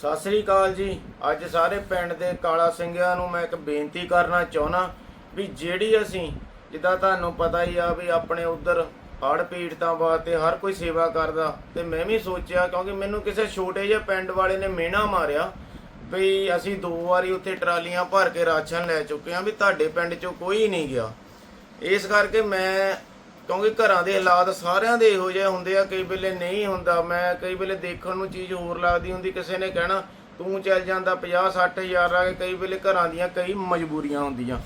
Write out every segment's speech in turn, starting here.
ਸਤਿ ਸ੍ਰੀ ਅਕਾਲ ਜੀ। ਅੱਜ ਸਾਰੇ ਪਿੰਡ ਦੇ ਕਾਲਾ ਸਿੰਘਿਆਂ ਨੂੰ ਮੈਂ ਇੱਕ ਬੇਨਤੀ ਕਰਨਾ ਚਾਹੁੰਦਾ ਵੀ ਜਿਹੜੀ ਅਸੀਂ, ਜਿੱਦਾਂ ਤੁਹਾਨੂੰ ਪਤਾ ਹੀ ਆ ਵੀ ਆਪਣੇ ਉਧਰ ਹੜ੍ਹ ਪੀੜਤਾਂ ਵਾਸਤੇ ਹਰ ਕੋਈ ਸੇਵਾ ਕਰਦਾ, ਤੇ ਮੈਂ ਵੀ ਸੋਚਿਆ ਕਿਉਂਕਿ ਮੈਨੂੰ ਕਿਸੇ ਛੋਟੇ ਜਿਹੇ ਪਿੰਡ ਵਾਲੇ ਨੇ ਮਿਹਣਾ ਮਾਰਿਆ ਵੀ ਅਸੀਂ ਦੋ ਵਾਰੀ ਉੱਥੇ ਟਰਾਲੀਆਂ ਭਰ ਕੇ ਰਾਸ਼ਨ ਲੈ ਚੁੱਕੇ ਹਾਂ ਵੀ ਤੁਹਾਡੇ ਪਿੰਡ ਚੋਂ ਕੋਈ ਨਹੀਂ ਗਿਆ। ਇਸ ਕਰਕੇ ਮੈਂ ਕਿਉਂਕਿ ਘਰਾਂ ਦੇ ਹਾਲਾਤ ਸਾਰਿਆਂ ਦੇ ਇਹੋ ਜਿਹੇ ਹੁੰਦੇ ਆ, ਕਈ ਵੇਲੇ ਨਹੀਂ ਹੁੰਦਾ। ਮੈਂ ਕਈ ਵੇਲੇ ਦੇਖਣ ਨੂੰ ਚੀਜ਼ ਹੋਰ ਲੱਗਦੀ ਹੁੰਦੀ, ਕਿਸੇ ਨੇ ਕਹਿਣਾ, ਤੂੰ ਚੱਲ ਜਾਂਦਾ 50 60 ਹਜ਼ਾਰ ਆ ਕੇ ਕਈ ਵੇਲੇ ਘਰਾਂ ਦੀਆਂ ਕਈ ਮਜਬੂਰੀਆਂ ਹੁੰਦੀਆਂ।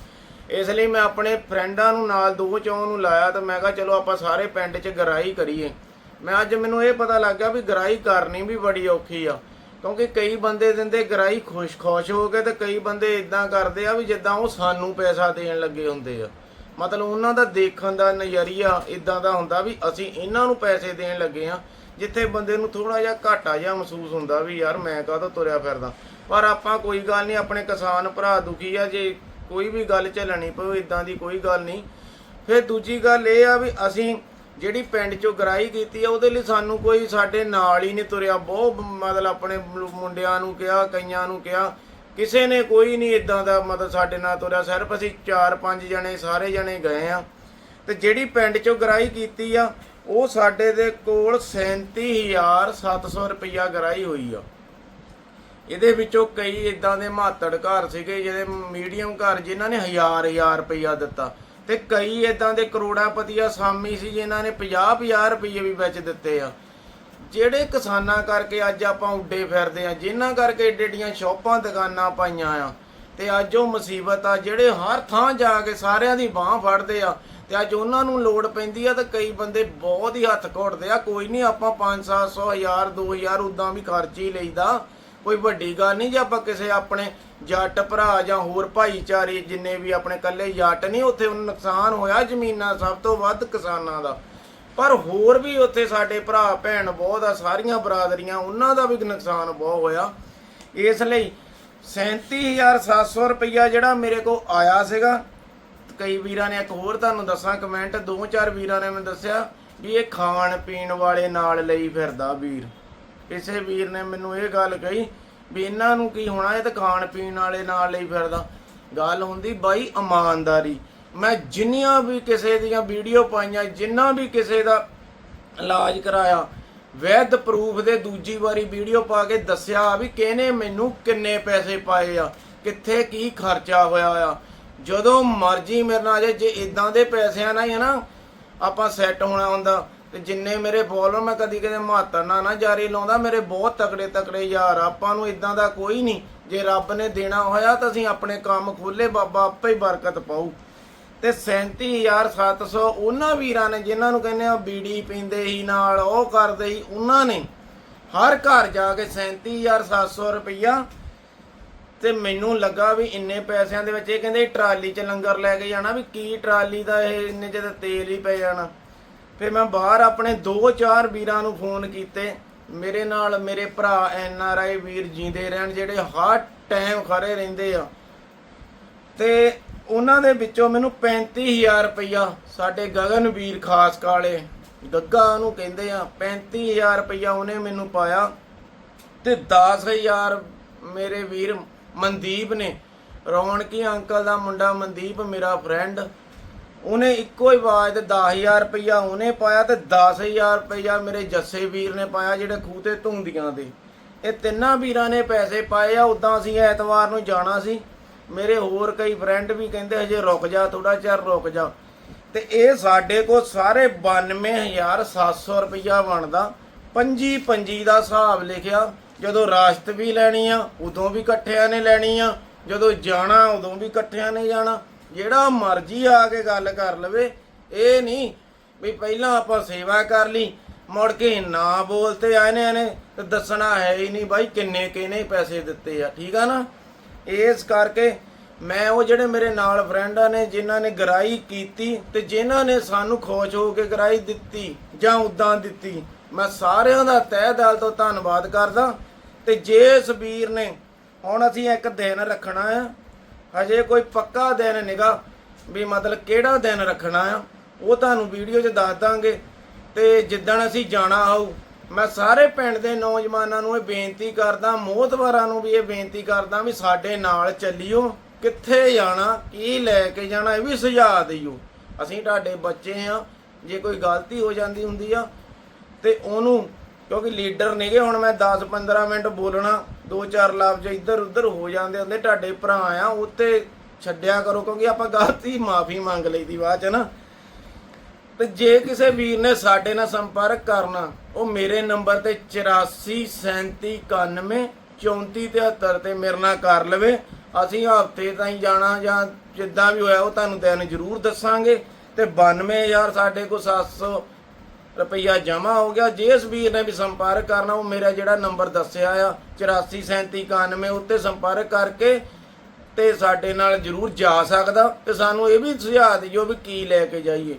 ਇਸ ਲਈ ਮੈਂ ਆਪਣੇ ਫਰੈਂਡਾਂ ਨੂੰ ਨਾਲ, ਦੋ ਚੌਂ ਨੂੰ ਲਾਇਆ ਤਾਂ ਮੈਂ ਕਿਹਾ, ਚਲੋ ਆਪਾਂ ਸਾਰੇ ਪਿੰਡ 'ਚ ਗਰਾਈ ਕਰੀਏ। ਮੈਂ ਅੱਜ ਮੈਨੂੰ ਇਹ ਪਤਾ ਲੱਗ ਗਿਆ ਵੀ ਗਰਾਈ ਕਰਨੀ ਵੀ ਬੜੀ ਔਖੀ ਆ, ਕਿਉਂਕਿ ਕਈ ਬੰਦੇ ਦਿੰਦੇ ਗਰਾਈ ਖੁਸ਼ ਖੁਸ਼ ਹੋ ਕੇ ਤੇ ਕਈ ਬੰਦੇ ਇਦਾਂ ਕਰਦੇ ਆ ਵੀ ਜਿੱਦਾਂ ਉਹ ਸਾਨੂੰ ਪੈਸਾ ਦੇਣ ਲੱਗੇ ਹੁੰਦੇ ਆ। ਮਤਲਬ ਉਹਨਾਂ ਦਾ ਦੇਖਣ ਦਾ ਨਜ਼ਰੀਆ ਇਦਾਂ ਦਾ ਹੁੰਦਾ ਵੀ ਅਸੀਂ ਇਹਨਾਂ ਨੂੰ ਪੈਸੇ ਦੇਣ ਲੱਗੇ ਆ ਜਿੱਥੇ ਬੰਦੇ ਨੂੰ ਥੋੜਾ ਜਿਹਾ ਘਾਟਾ ਜਿਹਾ ਮਹਿਸੂਸ ਹੁੰਦਾ ਵੀ ਯਾਰ ਮੈਂ ਕਾਹਦਾ ਤੁਰਿਆ ਫਿਰਦਾ। ਪਰ ਆਪਾਂ ਕੋਈ ਗੱਲ ਨਹੀਂ, ਆਪਣੇ ਕਿਸਾਨ ਭਰਾ ਦੁਖੀ ਆ, ਜੇ ਕੋਈ ਵੀ ਗੱਲ ਚੱਲਣੀ ਪਵੇ ਇਦਾਂ ਦੀ ਕੋਈ ਗੱਲ ਨਹੀਂ। ਫਿਰ ਦੂਜੀ ਗੱਲ ਇਹ ਆ ਵੀ ਅਸੀਂ ਜਿਹੜੀ ਪਿੰਡ ਚੋਂ ਗਰਾਈ ਕੀਤੀ ਆ, ਉਹਦੇ ਲਈ ਸਾਨੂੰ ਕੋਈ ਸਾਡੇ ਨਾਲ ਹੀ ਨਹੀਂ ਤੁਰਿਆ। ਬਹੁਤ ਮਤਲਬ ਆਪਣੇ ਮੁੰਡਿਆਂ ਨੂੰ ਕਿਹਾ, ਕਈਆਂ ਨੂੰ ਕਿਹਾ ਕਿਸੇ ਨੇ ਕੋਈ ਨਹੀਂ ਇਦਾਂ ਦਾ ਮਤਲਬ ਸਾਡੇ ਨਾਲ ਤੁਰਿਆ। ਸਿਰਫ ਅਸੀਂ 4-5 ਜਣੇ, ਸਾਰੇ ਜਣੇ ਗਏ ਆ। ਤੇ ਜਿਹੜੀ ਪਿੰਡ ਚੋਂ ਗਰਾਈ ਕੀਤੀ ਆ, ਉਹ ਸਾਡੇ ਦੇ ਕੋਲ 37700 ਰੁਪਇਆ ਗਰਾਈ ਹੋਈ ਆ। ਇਹਦੇ ਵਿੱਚੋਂ ਕਈ ਇਦਾਂ ਦੇ ਮਾਤੜ ਘਰ ਸੀਗੇ ਜਿਹੜੇ ਮੀਡੀਅਮ ਘਰ ਜਿਨ੍ਹਾਂ ਨੇ ਹਜ਼ਾਰ ਹਜ਼ਾਰ ਰੁਪਇਆ ਦਿੱਤਾ। ਤੇ ਕਈ ਇਦਾਂ ਦੇ ਕਰੋੜਾਪਤੀਆ ਸਾਮੀ ਸੀ, ਜਿਨ੍ਹਾਂ ਨੇ 50-50 ਰੁਪਏ ਵੀ ਵਿੱਚ ਦਿੱਤੇ ਆ। ਜਿਹੜੇ ਕਿਸਾਨਾਂ ਕਰਕੇ ਅੱਜ ਆਪਾਂ ਉੱਡੇ ਫਿਰਦੇ ਆ ਜਿਨ੍ਹਾਂ ਕਰਕੇ ਏਡੇ ਏਡੀਆਂ ਸ਼ੌਪਾਂ, ਦੁਕਾਨਾਂ ਪਾਈਆਂ ਆ, ਤੇ ਅੱਜ ਉਹ ਮੁਸੀਬਤ ਆ, ਜਿਹੜੇ ਹਰ ਥਾਂ ਜਾ ਕੇ ਸਾਰਿਆਂ ਦੀ ਬਾਹ ਫੜਦੇ ਆ, ਤੇ ਅੱਜ ਉਹਨਾਂ ਨੂੰ ਲੋੜ ਪੈਂਦੀ ਆ, ਤੇ ਕਈ ਬੰਦੇ ਬਹੁਤ ਹੀ ਹੱਥ ਘੋਟਦੇ ਆ, ਕੋਈ ਨਹੀਂ ਆਪਾਂ 5-700 1000 2000 ਉਦਾਂ ਵੀ ਖਰਚ ਹੀ ਲਈਦਾ, ਕੋਈ ਵੱਡੀ ਗੱਲ ਨਹੀਂ ਜੇ ਆਪਾਂ ਕਿਸੇ ਆਪਣੇ ਜੱਟ ਭਰਾ ਜਾਂ ਹੋਰ ਭਾਈਚਾਰੇ ਜਿੰਨੇ ਵੀ ਆਪਣੇ ਕੱਲੇ ਜੱਟ ਨਹੀਂ ਉੱਥੇ ਉਹਨੂੰ ਨੁਕਸਾਨ ਹੋਇਆ ਜ਼ਮੀਨਾਂ ਸਭ ਤੋਂ ਵੱਧ ਕਿਸਾਨਾਂ ਦਾ। ਪਰ ਹੋਰ ਵੀ ਉੱਥੇ ਸਾਡੇ ਭਰਾ, ਭੈਣ ਬਹੁਤ ਆ, ਸਾਰੀਆਂ ਬਰਾਦਰੀਆਂ, ਉਹਨਾਂ ਦਾ ਵੀ ਨੁਕਸਾਨ ਬਹੁਤ ਹੋਇਆ। ਇਸ ਲਈ 37700 ਰੁਪਈਆ ਜਿਹੜਾ ਮੇਰੇ ਕੋਲ ਆਇਆ ਸੀਗਾ, ਕਈ ਵੀਰਾਂ ਨੇ ਇੱਕ ਹੋਰ ਤੁਹਾਨੂੰ ਦੱਸਾਂ, ਕਮੈਂਟ, ਦੋ ਚਾਰ ਵੀਰਾਂ ਨੇ ਮੈਨੂੰ ਦੱਸਿਆ ਵੀ ਇਹ ਖਾਣ ਪੀਣ ਵਾਲੇ ਨਾਲ ਲਈ ਫਿਰਦਾ ਵੀਰ। ਕਿਸੇ ਵੀਰ ਨੇ ਮੈਨੂੰ ਇਹ ਗੱਲ ਕਹੀ ਵੀ ਇਹਨਾਂ ਨੂੰ ਕੀ ਹੋਣਾ, ਇਹ ਤਾਂ ਖਾਣ ਪੀਣ ਵਾਲੇ ਨਾਲ ਲਈ ਫਿਰਦਾ। ਗੱਲ ਹੁੰਦੀ ਬਾਈ ਇਮਾਨਦਾਰੀ। ਮੈਂ ਜਿੰਨੀਆਂ ਵੀ ਕਿਸੇ ਦੀਆਂ ਵੀਡੀਓ ਪਾਈਆਂ, ਜਿੰਨਾ ਵੀ ਕਿਸੇ ਦਾ ਇਲਾਜ ਕਰਾਇਆ ਵੈਦ ਪ੍ਰੂਫ ਦੇ ਦੂਜੀ ਵਾਰੀ ਵੀਡੀਓ ਪਾ ਕੇ ਦੱਸਿਆ ਵੀ ਕਿਹਨੇ ਮੈਨੂੰ ਕਿੰਨੇ ਪੈਸੇ ਪਾਏ ਆ, ਕਿੱਥੇ ਕੀ ਖਰਚਾ ਹੋਇਆ ਆ। ਜਦੋਂ ਮਰਜ਼ੀ ਮੇਰੇ ਨਾਲ ਜੇ ਜੇ ਇਦਾਂ ਦੇ ਪੈਸਿਆਂ ਨਾਲ ਹੀ ਨਾ, ਆਪਾਂ ਸੈੱਟ ਹੋਣਾ ਹੁੰਦਾ, ਤੇ ਜਿੰਨੇ ਮੇਰੇ ਫੋਲੋਅਰ ਮੈਂ ਕਦੀ ਕਦੇ ਮਹੱਤਵ ਨਾ ਨਾ ਜਾਰੀ ਲਾਉਂਦਾ, ਮੇਰੇ ਬਹੁਤ ਤਕੜੇ ਤਕੜੇ ਯਾਰ ਆਪਾਂ ਨੂੰ ਇਦਾਂ ਦਾ ਕੋਈ ਨਹੀਂ। ਜੇ ਰੱਬ ਨੇ ਦੇਣਾ ਹੋਇਆ ਤਾਂ ਅਸੀਂ ਆਪਣੇ ਕੰਮ ਖੋਲੇ ਬਾਬਾ ਆਪੇ ਹੀ ਬਰਕਤ ਪਾਊ। ਤੇ 37700 ਉਹਨਾਂ ਵੀਰਾਂ ਨੇ ਜਿਨ੍ਹਾਂ ਨੂੰ ਕਹਿੰਦੇ ਆ ਬੀੜੀ ਪੀਂਦੇ ਹੀ ਨਾਲ, ਉਹ ਕਰਦੇ ਹੀ ਉਹਨਾਂ ਨੇ। ਹਰ ਘਰ ਜਾ ਕੇ 37700 ਰੁਪਈਆ। ਤੇ ਮੈਨੂੰ ਲੱਗਾ ਵੀ ਇੰਨੇ ਪੈਸਿਆਂ ਦੇ ਵਿੱਚ ਇਹ ਕਹਿੰਦੇ ਟਰਾਲੀ 'ਚ ਲੰਗਰ ਲੈ ਕੇ ਜਾਣਾ ਵੀ ਕੀ ਟਰਾਲੀ ਦਾ ਇਹ ਇੰਨੇ 'ਚ ਤੇਲ ਹੀ ਪੈ ਜਾਣਾ। ਫਿਰ ਮੈਂ ਬਾਹਰ ਆਪਣੇ ਦੋ ਚਾਰ ਵੀਰਾਂ ਨੂੰ ਫੋਨ ਕੀਤੇ। ਮੇਰੇ ਨਾਲ ਮੇਰੇ ਭਰਾ ਐਨ ਆਰ ਆਈ ਵੀਰ ਜੀਂਦੇ ਰਹਿਣ, ਜਿਹੜੇ ਹਰ ਟਾਈਮ ਖੜੇ ਰਹਿੰਦੇ ਆ। ਤੇ ਉਹਨਾਂ ਦੇ ਵਿੱਚੋਂ ਮੈਨੂੰ 35000 ਰੁਪਇਆ ਸਾਡੇ ਗਗਨਵੀਰ ਖਾਸ ਕਾਲੇ ਗੱਗਾ ਉਹਨੂੰ ਕਹਿੰਦੇ ਆ। 35000 ਰੁਪਇਆ ਉਹਨੇ ਮੈਨੂੰ ਪਾਇਆ ਤੇ 10000 ਮੇਰੇ ਵੀਰ ਮਨਦੀਪ ਨੇ। ਰੌਣਕੀ ਅੰਕਲ ਦਾ ਮੁੰਡਾ ਮਨਦੀਪ, ਮੇਰਾ ਫਰੈਂਡ ਉਹਨੇ ਇੱਕੋ ਹੀ ਆਵਾਜ਼ ਤੇ 10000 ਰੁਪਇਆ ਉਹਨੇ ਪਾਇਆ ਤੇ 10000 ਰੁਪਇਆ ਮੇਰੇ ਜੱਸੇ ਵੀਰ ਨੇ ਪਾਇਆ ਜਿਹੜੇ ਖੂਹ ਤੇ ਧੁੰਦੀਆਂ ਦੇ। ਇਹ ਤਿੰਨਾਂ ਵੀਰਾਂ ਨੇ ਪੈਸੇ ਪਾਏ ਆ ਉਦਾਂ ਅਸੀਂ ਐਤਵਾਰ ਨੂੰ ਜਾਣਾ ਸੀ। ਮੇਰੇ ਹੋਰ ਕਈ ਫਰੈਂਡ ਵੀ ਕਹਿੰਦੇ ਹਜੇ ਰੁਕ ਜਾ ਥੋੜਾ ਚਿਰ ਰੁਕ ਜਾ। ਤੇ ਇਹ ਸਾਡੇ ਕੋਲ ਸਾਰੇ 92700 ਰੁਪਇਆ ਬਣਦਾ। ਪੰਜੀ ਪੰਜੀ ਦਾ ਹਿਸਾਬ ਲਿਖਿਆ, ਜਦੋਂ ਰਾਸ਼ਤ ਵੀ ਲੈਣੀ ਆ, ਉਦੋਂ ਵੀ ਇਕੱਠਿਆਂ ਨੇ ਲੈਣੀ ਆ, ਜਦੋਂ ਜਾਣਾ, ਉਦੋਂ ਵੀ ਇਕੱਠਿਆਂ ਨੇ ਜਾਣਾ। ਜਿਹੜਾ ਮਰਜ਼ੀ ਆ ਕੇ ਗੱਲ ਕਰ ਲਵੇ, ਇਹ ਨਹੀਂ ਵੀ ਪਹਿਲਾਂ ਆਪਾਂ ਸੇਵਾ ਕਰ ਲਈ, ਮੁੜ ਕੇ ਨਾ ਬੋਲਤੇ ਆਏ ਨੇ ਤੇ ਦੱਸਣਾ ਹੈ ਹੀ ਨਹੀਂ ਬਾਈ ਕਿੰਨੇ ਕਿਹਨੇ ਪੈਸੇ ਦਿੱਤੇ ਆ, ਠੀਕ ਆ ਨਾ? ਇਸ ਕਰਕੇ ਮੈਂ ਉਹ ਜਿਹੜੇ ਮੇਰੇ ਨਾਲ ਫਰੈਂਡਾਂ ਨੇ, ਜਿਨ੍ਹਾਂ ਨੇ ਗਰਾਈ ਕੀਤੀ ਤੇ ਜਿਨ੍ਹਾਂ ਨੇ ਸਾਨੂੰ ਖੁਸ਼ ਹੋ ਕੇ ਗਰਾਈ ਦਿੱਤੀ ਜਾਂ ਉਦਾਂ ਦਿੱਤੀ, ਮੈਂ ਸਾਰਿਆਂ ਦਾ ਤਹਿ ਦਿਲ ਤੋਂ ਧੰਨਵਾਦ ਕਰਦਾ। ਤੇ ਜੇ ਇਸ ਵੀਰ ਨੇ ਹੁਣ ਅਸੀਂ ਇੱਕ ਦਿਨ ਰੱਖਣਾ ਆ, ਹਜੇ ਕੋਈ ਪੱਕਾ ਦਿਨ ਨਿਗਾ ਵੀ ਮਤਲਬ ਕਿਹੜਾ ਦਿਨ ਰੱਖਣਾ ਆ, ਉਹ ਤੁਹਾਨੂੰ ਵੀਡੀਓ 'ਚ ਦੱਸ ਦਾਂਗੇ। ਤੇ ਜਿੱਦਣ ਅਸੀਂ ਜਾਣਾ ਆਊ ਮੈਂ ਸਾਰੇ ਪਿੰਡ ਦੇ ਨੌਜਵਾਨਾਂ ਨੂੰ ਇਹ ਬੇਨਤੀ ਕਰਦਾ, ਮੋਹਤਵਾਰਾਂ ਨੂੰ ਵੀ ਇਹ ਬੇਨਤੀ ਕਰਦਾ ਵੀ ਸਾਡੇ ਨਾਲ ਚੱਲਿਓ, ਕਿੱਥੇ ਜਾਣਾ, ਕੀ ਲੈ ਕੇ ਜਾਣਾ, ਇਹ ਵੀ ਸੁਝਾਅ ਦਿਓ। ਅਸੀਂ ਤੁਹਾਡੇ ਬੱਚੇ ਆ ਜੇ ਕੋਈ ਗਲਤੀ ਹੋ ਜਾਂਦੀ ਹੁੰਦੀ ਆ, ਤੇ ਉਹਨੂੰ, ਕਿਉਂਕਿ ਲੀਡਰ ਨੇਗੇ, ਹੁਣ ਮੈਂ 10 15 ਮਿੰਟ ਬੋਲਣਾ, ਦੋ ਚਾਰ ਲਫ਼ਜ਼ ਇੱਧਰ ਉੱਧਰ ਹੋ ਜਾਂਦੇ ਹੁੰਦੇ, ਤੁਹਾਡੇ ਭਰਾ ਆ, ਉੱਤੇ ਛੱਡਿਆ ਕਰੋ, ਕਿਉਂਕਿ ਆਪਾਂ ਗਲਤੀ ਮਾਫੀ ਮੰਗ ਲਈਦੀ ਬਾਅਦ ਚ ਨਾ। ਤੇ ਜੇ ਕਿਸੇ ਵੀਰ ਨੇ ਸਾਡੇ ਨਾਲ ਸੰਪਰਕ ਕਰਨਾ, ਉਹ ਮੇਰੇ ਨੰਬਰ ਤੇ 843791 3473 ਤੇ ਮੇਰੇ ਨਾਲ ਕਰ ਲਵੇ। ਅਸੀਂ ਹਫ਼ਤੇ ਤਾਈਂ ਜਾਣਾ ਜਾਂ ਜਿੱਦਾਂ ਵੀ ਹੋਇਆ, ਉਹ ਤੁਹਾਨੂੰ ਦਿਨ ਜ਼ਰੂਰ ਦੱਸਾਂਗੇ। ਤੇ 92000 ਸਾਡੇ ਕੋਲ 700 ਰੁਪਈਆ ਜਮਾ ਹੋ ਗਿਆ। ਜਿਸ ਵੀਰ ਨੇ ਵੀ ਸੰਪਰਕ ਕਰਨਾ, ਉਹ ਮੇਰਾ ਜਿਹੜਾ ਨੰਬਰ ਦੱਸਿਆ ਆ 843791 ਉੱਤੇ ਸੰਪਰਕ ਕਰਕੇ ਤੇ ਸਾਡੇ ਨਾਲ ਜਰੂਰ ਜਾ ਸਕਦਾ। ਤੇ ਸਾਨੂੰ ਇਹ ਵੀ ਸੁਝਾਅ ਦਿਓ ਵੀ ਕੀ ਲੈ ਕੇ ਜਾਈਏ।